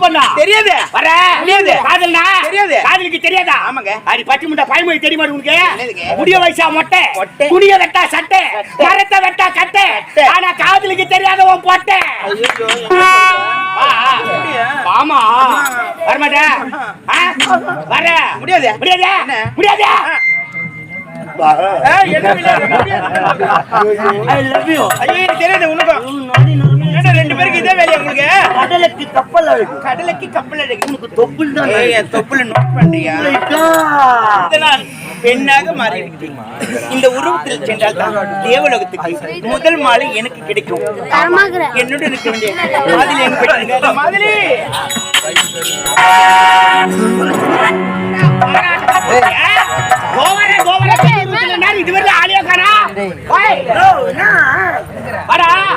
Love பண்ணா தெரியாது. வர. தெரியாது. காதல்னா? தெரியாது. காதலுக்கு தெரியாதா? ஆமாங்க. அடி பச்சை முட்டை பாய்மொழி தெரியுமா உனக்கு? முடிய வயசா மொட்டை. துணிய வெட்டா சட்டை. மரத்தை வெட்டா கட்டை. ஆனா காதலுக்கு தெரியாத உன் பொட்டை. வா. ஆமா வரமாட்டா? வர. முடியாது. முடியாது? முடியாது? ரெண்டு பேருக்கு இதே வேலையா உங்களுக்கு? கடலுக்கு கப்பல் அழகு. கடலுக்கு கப்பல் அடிக்கு உனக்கு தொப்புள் தான் என் தொப்புல நோட் பண்றியா? இதனால் பெண்ணாக மாறி இருக்கிறீங்க இந்த உருவத்தில் சென்றால் தான் தேவலோகத்துக்கு முதல் மாலை எனக்கு கிடைக்கும். என்னோட இருக்க வேண்டிய மாதிரி போயிட்டாங்க மாதிரி கோவர கோவர. இதுவரை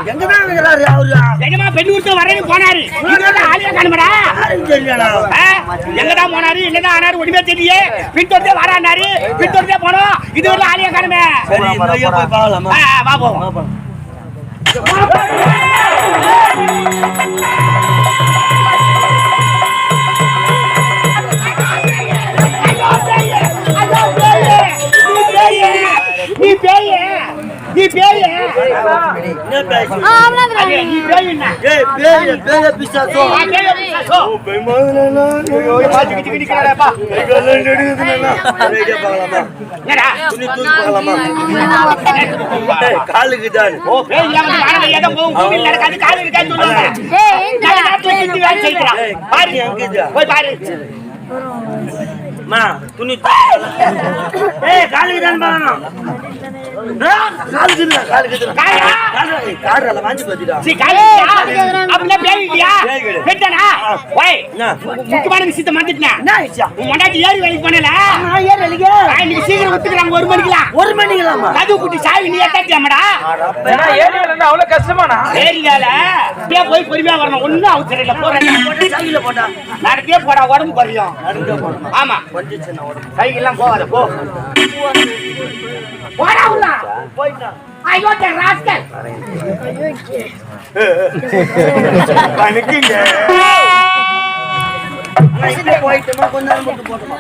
இருக்கிறாரு அவரு? எங்கம்மா பெண் கொடுத்து வரேன்னு போனாரு. ஆளியா காணுமடா? தெரியலடா எங்கதான் போனாரு? என்னதான் ஆனாரு? ஒண்ணுமே தெரியல பின்தொடர்ந்தே வரானாரு பின்தொடர்ந்தே போனோம். இதுவரை ஆளியா காணுமே. வா போவோம் நீ வேலை செய்கிறான். போய் பாரு. மா துணி ஏய் காலுக்கு தான் ஆ, முக்கியமான மறந்துட்டேன். உன் ஏறி வேலைக்கு வெளியே இன்னைக்கு சீக்கிரம் ஒத்துக்கிறாங்க ஒரு மணிக்கெல்லாம். ஒரு மணிக்கலாமா கதவு பூட்டி சாவி நீ ஏத்தாட்டியாமடா? ஏன்னா அப்படியே போய் பொறுமையா வரணும் ஒண்ணும் அவசரம் இல்ல போறேன் சாவியில போட்டா போடா உடம்பு குறையும் ஆமா கொஞ்சம் சின்ன உடம்பு சைக்கிள்லாம் போகாத போ போடா போயிட்டான் ஐயோ ராஸ்கல். பணிக்குங்க போயிட்டுமா கொஞ்ச நேரம் மட்டும் போட்டுமா.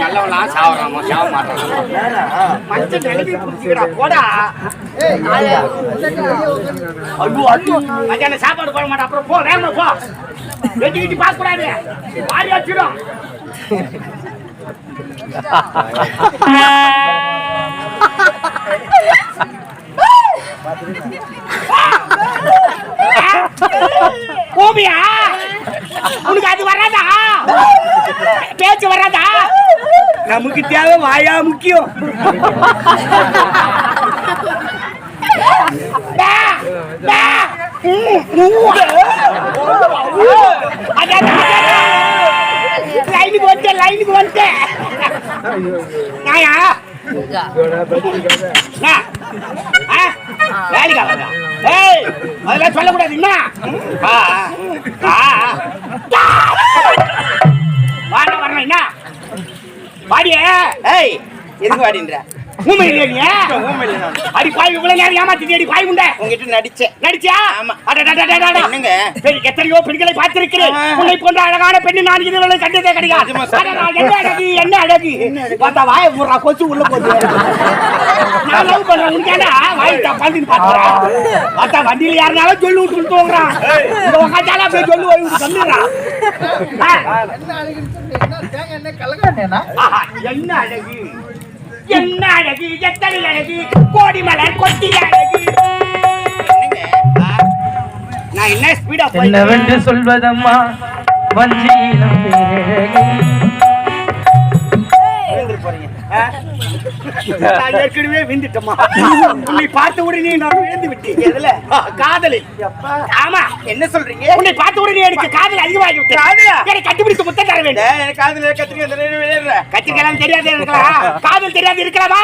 நல்லவனா சாவறாமா சாவ மாட்டான்? மஞ்சள் நிலைமை புடிச்சுக்கிறா போடா. ஐயோ ஐயோ. மத்தியானம் சாப்பாடு போட மாட்டா. அப்புறம் போ வேகமா போ. வெட்டி கிட்டி பார்க்க கூடாது மாறி வச்சிடும் கோபியா உனக்கு அது வராதா பேச்சு வராதா நமக்கு தேவை வாயா முக்கியம் டா, டா. ம், ம். அதான், அதான். லைனுக்கு வந்துட்டேன். நாயா? வேலைக்கு ஆகாதா? ஏய், அதெல்லாம் சொல்லக்கூடாது என்ன. வாடா வரணும் என்ன வாடியே. ஏய் எதுக்கு வாடின்ற? ஊமை இல்லையா நீ? ஊமை இல்லை. அடி பாய் இவ்வளவு நேரம் ஏமாத்தி அடி பாய் உண்டை? உங்ககிட்ட நடிச்சேன். நடிச்சியா? ஆமா. அடடடடடட. என்னங்க? சரி, எத்தனையோ பெண்களை பார்த்திருக்கிறேன். உன்னை போன்ற அழகான பெண்ணு நான் இதுவரை கண்டதே கிடையாது. என்ன அழகு என்ன அழகு? பார்த்தா வாய முறா கொச்சு உள்ள போகுது. நான் லவ் பண்றேன் உனக்காண்டா வாய் தப்பாந்துன்னு பாத்துறேன் பார்த்தா வண்டியில யாருனாலும் சொல்லி விட்டு போகிறான் இந்த உக்காச்சால போய் சொல்லி போய் விட்டு சொல்லிடுறான் ஆஹா, என்ன அழகு? என்ன அழகு எத்தனை அழகு கோடி மலர் கொட்டி அழகு நான் என்ன ஸ்பீடா என்னவென்று சொல்வதம்மா வஞ்சியிலும் பேரழகி. நான் ஏற்கனவே விந்துட்டமா உன்னை பார்த்த உடனே நான் விழுந்து விட்டேன். எதுல? காதலில். ஆமா. என்ன சொல்றீங்க? உன்னை பார்த்த உடனே எனக்கு காதல் அதிகமாகி விட்டது. காதலா? என்னை கண்டுபிடித்து முத்தம் தர வேண்டும். எனக்கு காதுல விளையாடுற கத்திரிக்கலாம் தெரியாது இருக்கலாம் காதல் தெரியாது இருக்கலாமா.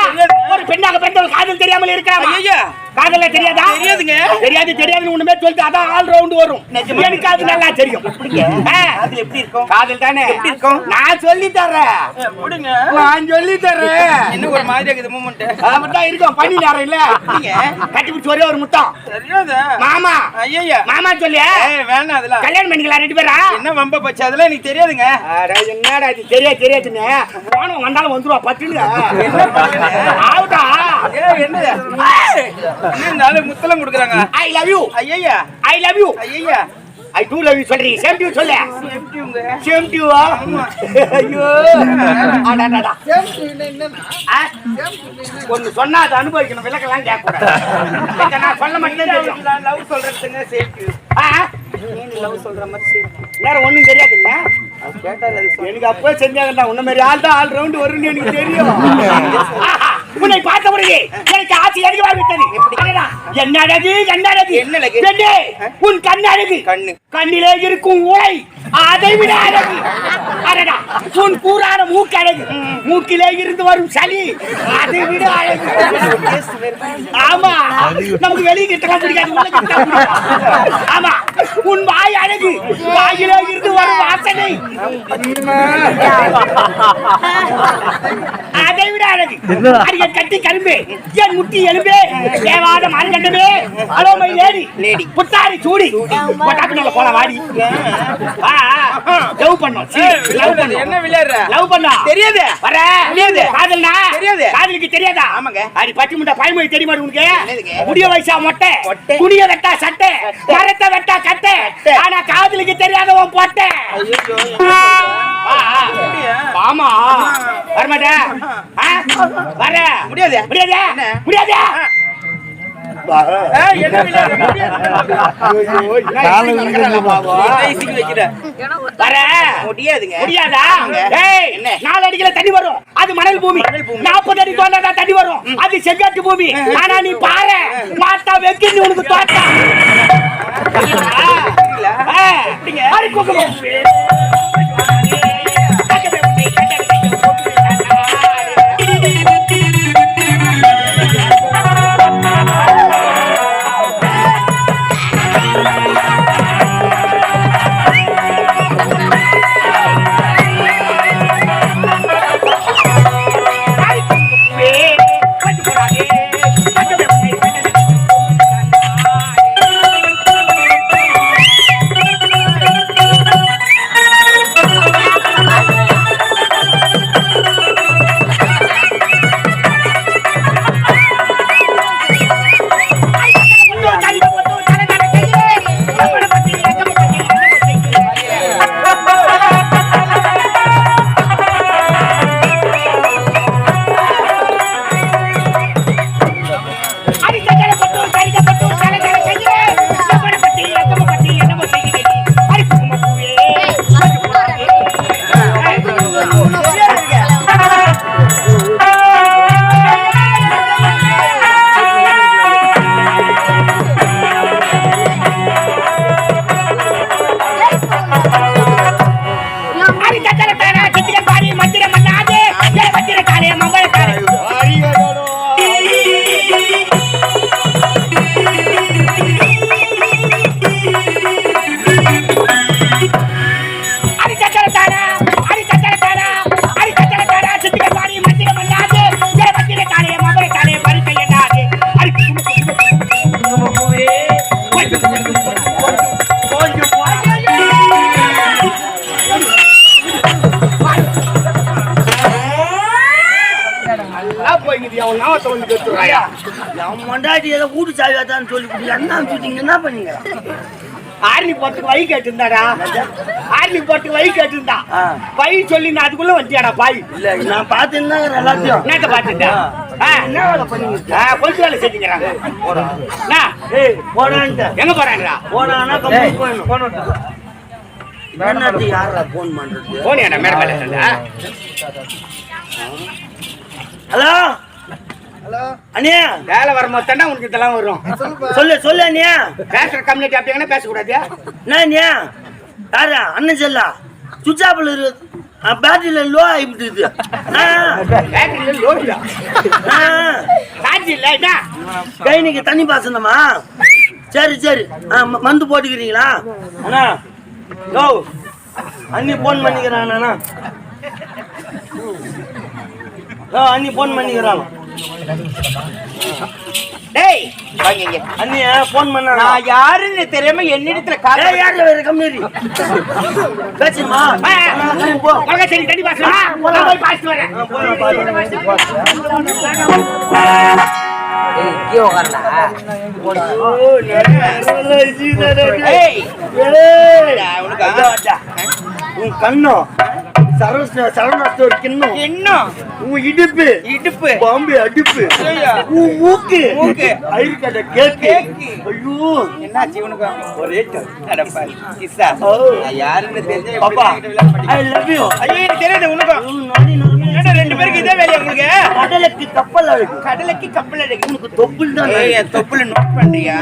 ஒரு பெண்ணாக பிறந்தவள் காதல் தெரியாமல் இருக்கலாமா ஐயா காதல்ல தெரியாதா? தெரியாதுங்க. தெரியாது தெரியாதுன்னு ஒண்ணுமே சொல்லிட்டு அதான் ஆல் ரவுண்ட் வரும்? எனக்கு அது நல்லா தெரியும். ஆ, அதுல எப்படி இருக்கும்? காதல் தானே? எப்படி இருக்கும்? நான் சொல்லி எப்படிங்க நான் சொல்லி தர்றேன். என்ன ஒரு மாதிரி இருக்குது மூமெண்ட் அப்படிதான் இருக்கும். பண்ணி நேரம் இல்ல. கட்டி பிடிச்சி ஒரே ஒரு முத்தம். தெரியாத? மாமா. ஐயா மாமா சொல்லியா வேணாம் அதெல்லாம். கல்யாணம் பண்ணிக்கலாம் ரெண்டு பேரா? என்ன வம்ப பச்சு? அதெல்லாம் எனக்கு தெரியாதுங்க. என்னடா இது? தெரியாது தெரியாதுன்னு போனவன் வந்தாலும் வந்துருவா பட்டுங்க என்ன பண்ணுங்க? ஆவுடா. என்ன ஆளு முத்தலம் கொடுக்குறாங்க. ஐ லவ் யூ ஐயா ஐ லவ் யூ ஐயா ஐ டூ லவ் யூ சொல்றீங்க. சேம் டியூ சொல்ல. சேம் டியூவா ஐயோ. அடடடா? ஒண்ணு சொன்னா அதை அனுபவிக்கணும். விளக்கெல்லாம் கேட்க கூடாது நான் சொல்ல மாட்டேன் தெரியும் லவ் சொல்றதுங்க சேஃப்டி ஆ? லவ் சொல்ற மாதிரி சேஃப்டி வேற ஒண்ணும் தெரியாது இல்ல? எனக்கு அப்பவே செஞ்சாங்கடா உன்ன மாதிரி ஆள் தான் ஆல் ரவுண்ட் வரும்னு எனக்கு தெரியும். உன்னை பார்த்த பொழுது எனக்கு ஆசை அதிகமாக விட்டது அடடா, என்ன அழகு என்ன அழகு? என்ன உன் கண் அழகு கண்ணு. கண்ணிலே இருக்கும் உலை அதை விட அழகு. அடடா உன் கூறான மூக்கு அழகு. மூக்கிலே இருந்து வரும் சளி அதை விட அழகு. ஆமா நமக்கு வெளியே பிடிக்காது கிட்ட பிடிக்கும். ஆமா உன் வாய் அழகு. வாயிலே இருந்து வரும் வாசனை. அழகு அடிக்க கட்டி கரும்பு. என் முட்டி எலும்பே? தேவாத மார்கண்டமே அலோமை லேடி. Lady. புத்தாரி சூடி. கொட்டாப்பினால போல வாடி. லவ் பண்ணோம் லவ் பண்ணோம் என்ன விளையாடுற? லவ் பண்ணா? தெரியாது. வர. தெரியாது. காதல்னா? தெரியாது. காதலுக்கு தெரியாதா? ஆமாங்க. அடி பட்டி முட்டை பாய்மொழி தெரியுமா உனக்கு? முடிய வயசா மொட்டை. துணிய வெட்டா சட்டை. மரத்தை வெட்டா கட்டை. ஆனா காதலுக்கு தெரியாதவன் போட்டை. ஆ, ஆ. அப்படியா? ஆமா. வரமாட்டே? வர முடியாது. முடியாது? முடியாது? ஏய், என்ன விளையாடுற வைக்கிற. வர முடியாதுங்க. முடியாதா? ஆமாங்க. ஏய் என்ன? நாலு அடிக்கல தண்ணி வரும். அது மணல் பூமி. நாற்பது அடி தோண்டாதான் தண்ணி வரும். அது செங்காட்டு பூமி. ஆனா நீ பாரு மாத்தா வெக்கின்னு உனக்கு தோட்டா. என் மண்டாட்டி ஏதோ வீட்டு சாவியாத்தான்னு சொல்லி கொடுத்து என்ன அனுப்பிச்சிட்டீங்க என்ன பண்ணீங்க? ஆர்மி போட்டுக்கு வழி கேட்டிருந்தாடா. ஆர்மி போட்டுக்கு வழி கேட்டிருந்தா. வழி சொல்லி நான் அதுக்குள்ள வந்துட்டியாடா பாய். இல்ல நான் பார்த்துருந்தாங்க எல்லாத்தையும். என்னத்த பாத்துட்டா என்ன வேலை பண்ணீங்க? கொஞ்ச வேலை? ஏய் போடான்ட்டு எங்க போறாங்கடா போனான்னா கம்பெனி போயிடணும். என்னத்து யாரா போன் பண்றது? போனியாடா இருந்தா? ஹலோ? அண்ணியா வேலை வரும்போது தானே உனக்கு இதெல்லாம் வரும். சொல்லு சொல்லு அண்ணியா பேசுற கம்யூனிட்டி அப்படிங்கன்னா பேசக்கூடாது என்ன அண்ணியா யாரா? அண்ணன் செல்லா. சுவிட்ச் ஆஃப்ல இருக்கு பேட்டரியில லோ ஆகிட்டு பேட்டரியில லோடுடா. சார்ஜ் இல்ல என்ன? கைனிக்கு தண்ணி பாசனமா? சரி சரி. மந்து போட்டுக்கிறீங்களா? அண்ணா யோ அண்ணி போன் பண்ணிக்கிறான் அண்ணா. யோ அண்ணி போன் பண்ணிக்கிறான். டேய் வாங்க இங்க. அண்ணி போன் பண்ணா. நான் யாருன்னு தெரியாம என்னிடத்துல கால யாரு? வேற பேசுமா? போ. சரி நான் போய் வரேன். ஏய் ஏய், உனக்கு. உன் கண்ணம் சரவண சரவண ஸ்டோர் கிண்ணம். இன்னும் உன் இடுப்பு. இடுப்பு. பாம்பே அடுப்பு. ஐயா. உன் மூக்கு. மூக்கு. ஐருக்கடை கேக்கு. கேக்கு. ஐயோ. என்னாச்சு உனக்கு? ஒரே அடப்பாவி. கிஸ்ஸா. ஓ. நான் யாருன்னு தெரிஞ்சா பாப்பா. எப்படி விளையாட மாட்டீங்க? ஐ லவ் யூ ஐயோ எனக்கு தெரியாது உனக்கும் ஏன்டா ரெண்டு பேருக்கு இதே வேலையா உங்களுக்கு? கடலுக்கு கப்பல் அழகு. கடலுக்கு கப்பல் அடிக்கு உனக்கு தொப்புள் தான் தொப்புல நோட் பண்றியா?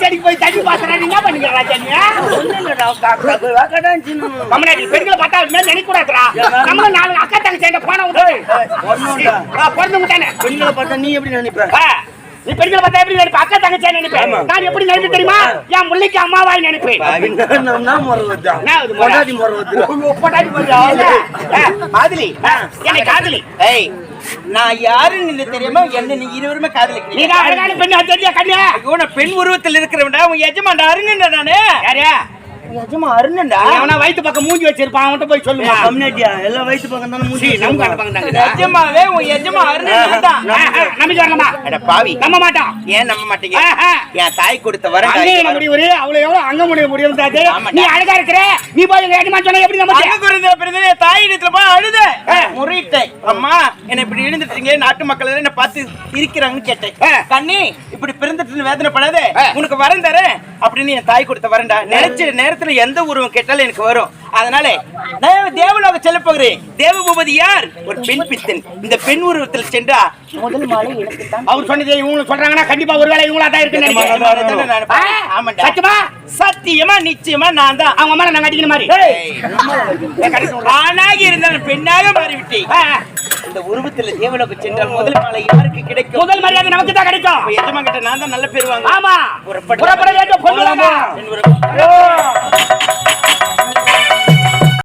செடிக்கு போய் தண்ணி பாசுறா நீ என்ன பண்ணுங்க ராஜா நீ கமலாடி பெண்களை பார்த்தா அது மாதிரி நினைக்க கூடாதுடா நம்மள நாலு அக்கா தங்கச்சி போன விடு பிறந்து விட்டானே பெண்களை பார்த்தா நீ எப்படி நினைப்ப? நீ பெண்களை பார்த்தா எப்படி நினைப்ப? அக்கா தங்கச்சியா நினைப்பேன் நான் எப்படி நினைப்பேன் தெரியுமா? என் முல்லைக்கு அம்மாவாய் நினைப்பேன். நான் நான் முறை வச்சா என்ன காதலி. காதலி. ஏய் நான் யாருன்னு தெரியாம? என்ன நீ இருவருமே நீ காதலிக்கிறீங்க தான் அழகான பெண்ணு தெரியா கண்ணு பெண் உருவத்தில் இருக்கிறவன்டா உன் எஜமான் அருணன்டா நானு? யாரு? எஜமா அருணன்டா? அவனா வயித்து பக்கம் மூஞ்சி வச்சிருப்பான் அவன்கிட்ட போய் சொல்லுமா? கம்யூனிட்டியா? எல்லாம் வயசு பக்கம் தானே மூஞ்சி நம்ம காட்ட பக்கம் உன் அருணன் தான் நம்பிக்கை வரலாமா அட பாவி. நம்ப மாட்டான் ஏன் நம்ப மாட்டீங்க. என் தாய் கொடுத்த வரண்டா அங்கே வரம். முடிவு அவ்வளவு எவ்வளவு அங்க முடிய முடியும் தாத்தே. நீ அழகா இருக்கிற? நீ போய் எங்க எஜமா சொன்னா எப்படி அங்க குறைந்த பிறந்த தாய் இடத்துல போய் அழுத. முறையிட்டேன் அம்மா என்ன இப்படி எழுந்துட்டீங்க நாட்டு மக்கள் எல்லாம் என்ன பார்த்து இருக்கிறாங்கன்னு கேட்டேன். ஆ. கண்ணி இப்படி பிறந்துட்டு வேதனைப்படாத. ஆ. உனக்கு வரம் தரேன். அப்படின்னு என் தாய் கொடுத்த வரண்டா நினைச்ச நேரத்துல எந்த உருவம் கேட்டாலும் எனக்கு வரும். அதனால நான் தேவலோக செல்ல போகிறேன் தேவபூபதி யார்? ஒரு பெண் பித்தன். இந்த பெண் உருவத்தில் சென்றா முதல் மாலை அவர் சொன்னதே இவங்க சொல்றாங்கன்னா கண்டிப்பா ஒருவேளை இவங்களா தான்? ஆமாண்டா. சத்தியமா? சத்தியமா நிச்சயமா நான் தான். அவங்க மேல நாங்க அடிக்கிற மாதிரி. ஆணாக இருந்தாலும் பெண்ணாக மாறிவிட்டேன். இந்த உருவத்துல தேவலோக சென்றால் முதல் மாலை யாருக்கு கிடைக்கும்? முதல் மரியாதை நமக்கு தான் கிடைக்கும். எஜமா கிட்ட நான் தான் நல்ல பேர் வாங்க ஆமா. புறப்பட வேண்டும் உருவம்.